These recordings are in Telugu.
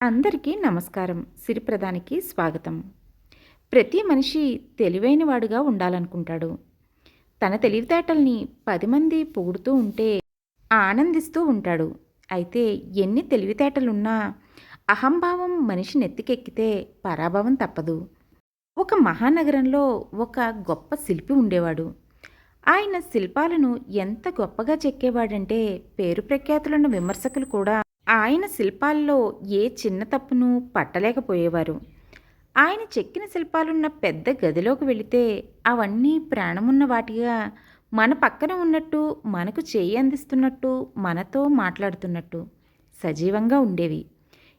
అందరికీ నమస్కారం. సిరిప్రదానికి స్వాగతం. ప్రతి మనిషి తెలివైనవాడుగా ఉండాలనుకుంటాడు. తన తెలివితేటల్ని పది మంది పొగుడుతూ ఉంటే ఆనందిస్తూ ఉంటాడు. అయితే ఎన్ని తెలివితేటలున్నా అహంభావం మనిషి నెత్తికెక్కితే పరాభవం తప్పదు. ఒక మహానగరంలో ఒక గొప్ప శిల్పి ఉండేవాడు. ఆయన శిల్పాలను ఎంత గొప్పగా చెక్కేవాడంటే పేరు ప్రఖ్యాతులున్న విమర్శకులు కూడా ఆయన శిల్పాల్లో ఏ చిన్న తప్పును పట్టలేకపోయేవారు. ఆయన చెక్కిన శిల్పాలున్న పెద్ద గదిలోకి వెళితే అవన్నీ ప్రాణమున్న వాటిగా మన పక్కన ఉన్నట్టు మనకు చేయి అందిస్తున్నట్టు మనతో మాట్లాడుతున్నట్టు సజీవంగా ఉండేవి.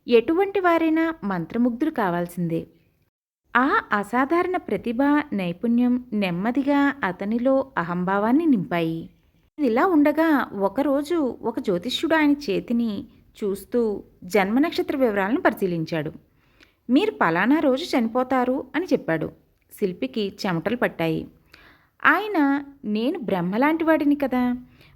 ఎటువంటి వారైనా మంత్రముగ్ధులు కావాల్సిందే. ఆ అసాధారణ ప్రతిభ నైపుణ్యం నెమ్మదిగా అతనిలో అహంభావాన్ని నింపాయి. ఇదిలా ఉండగా ఒకరోజు ఒక జ్యోతిష్యుడు ఆయన చేతిని చూస్తూ జన్మ నక్షత్ర వివరాలను పరిశీలించాడు. మీరు పలానా రోజు చనిపోతారు అని చెప్పాడు. శిల్పికి చెమటలు పట్టాయి. ఆయన నేను బ్రహ్మలాంటి వాడిని కదా.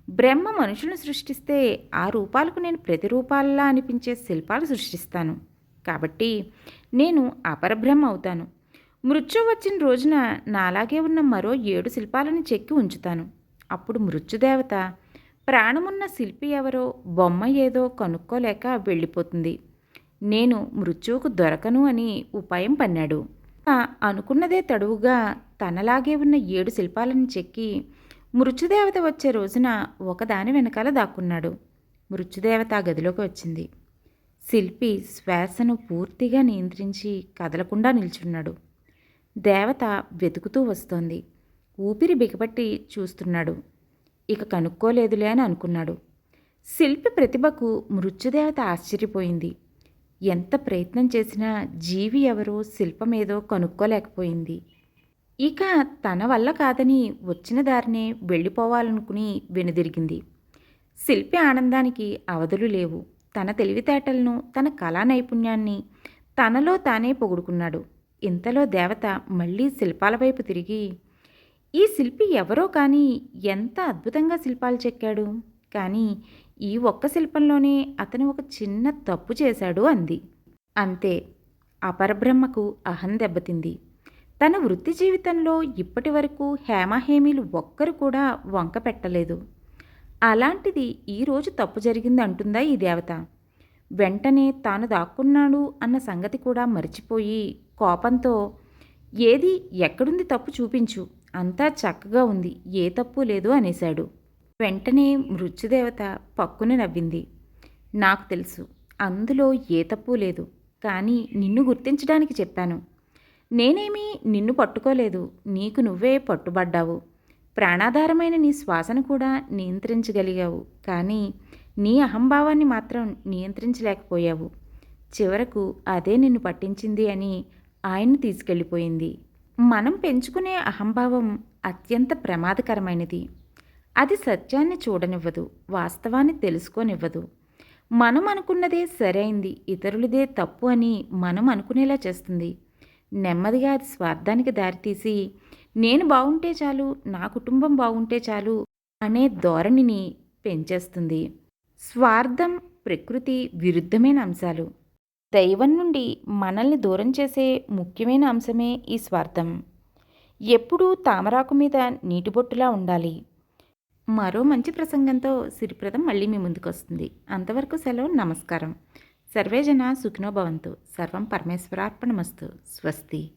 బ్రహ్మ మనుషులను సృష్టిస్తే ఆ రూపాలకు నేను ప్రతిరూపాలలా అనిపించే శిల్పాలు సృష్టిస్తాను. కాబట్టి నేను అపరబ్రహ్మ అవుతాను. మృత్యు వచ్చిన రోజున నాలాగే ఉన్న మరో ఏడు శిల్పాలను చెక్కి ఉంచుతాను. అప్పుడు మృత్యుదేవత ప్రాణమున్న శిల్పి ఎవరో బొమ్మ ఏదో కనుక్కోలేక వెళ్ళిపోతుంది. నేను మృత్యువుకు దొరకను అని ఉపాయం పన్నాడు. అనుకున్నదే తడువుగా తనలాగే ఉన్న ఏడు శిల్పాలను చెక్కి మృత్యుదేవత వచ్చే రోజున ఒకదాని వెనకాల దాక్కున్నాడు. మృత్యుదేవత ఆ గదిలోకి వచ్చింది. శిల్పి శ్వాసను పూర్తిగా నియంత్రించి కదలకుండా నిల్చున్నాడు. దేవత వెతుకుతూ వస్తోంది. ఊపిరి బిగపట్టి చూస్తున్నాడు. ఇక కనుక్కోలేదులే అని అనుకున్నాడు. శిల్పి ప్రతిభకు మృత్యుదేవత ఆశ్చర్యపోయింది. ఎంత ప్రయత్నం చేసినా జీవి ఎవరో శిల్పమేదో కనుక్కోలేకపోయింది. ఇక తన వల్ల కాదని వచ్చిన దారినే వెళ్ళిపోవాలనుకుని వెనుదిరిగింది. శిల్పి ఆనందానికి అవధులు లేవు. తన తెలివితేటలను తన కళా నైపుణ్యాన్ని తనలో తానే పొగుడుకున్నాడు. ఇంతలో దేవత మళ్ళీ శిల్పాల వైపు తిరిగి ఈ శిల్పి ఎవరో కానీ ఎంత అద్భుతంగా శిల్పాలు చెక్కాడు. కానీ ఈ ఒక్క శిల్పంలోనే అతను ఒక చిన్న తప్పు చేశాడు అంది. అంతే అపరబ్రహ్మకు అహం దెబ్బతింది. తన వృత్తి జీవితంలో ఇప్పటి వరకు హేమహేమీలు ఒక్కరు కూడా వంక పెట్టలేదు. అలాంటిది ఈరోజు తప్పు జరిగింది అంటుందా ఈ దేవత? వెంటనే తాను దాక్కున్నాడు అన్న సంగతి కూడా మర్చిపోయి కోపంతో ఏది ఎక్కడుంది తప్పు చూపించు. అంతా చక్కగా ఉంది. ఏ తప్పు లేదు అనేశాడు. వెంటనే మృత్యుదేవత పక్కున నవ్వింది. నాకు తెలుసు అందులో ఏ తప్పు లేదు. కానీ నిన్ను గుర్తించడానికి చెప్పాను. నేనేమీ నిన్ను పట్టుకోలేదు. నీకు నువ్వే పట్టుబడ్డావు. ప్రాణాధారమైన నీ శ్వాసను కూడా నియంత్రించగలిగావు. కానీ నీ అహంభావాన్ని మాత్రం నియంత్రించలేకపోయావు. చివరకు అదే నిన్ను పట్టించింది అని ఆయన్ను తీసుకెళ్ళిపోయింది. మనం పెంచుకునే అహంభావం అత్యంత ప్రమాదకరమైనది. అది సత్యాన్ని చూడనివ్వదు వాస్తవాన్ని తెలుసుకోనివ్వదు. మనం అనుకున్నదే సరైంది ఇతరులదే తప్పు అని మనం అనుకునేలా చేస్తుంది. నెమ్మదిగా అది స్వార్థానికి దారితీసి నేను బాగుంటే చాలు నా కుటుంబం బాగుంటే చాలు అనే ధోరణిని పెంచేస్తుంది. స్వార్థం ప్రకృతి విరుద్ధమైన అంశాలు. దైవం నుండి మనల్ని దూరం చేసే ముఖ్యమైన అంశమే ఈ స్వార్థం. ఎప్పుడూ తామరాకు మీద నీటి బొట్టులా ఉండాలి. మరో మంచి ప్రసంగంతో సిరిప్రదం మళ్ళీ మీ ముందుకు వస్తుంది అంతవరకు సెలవు నమస్కారం. సర్వేజన సుఖినోభవంతు సర్వం పరమేశ్వరార్పణమస్తు. స్వస్తి.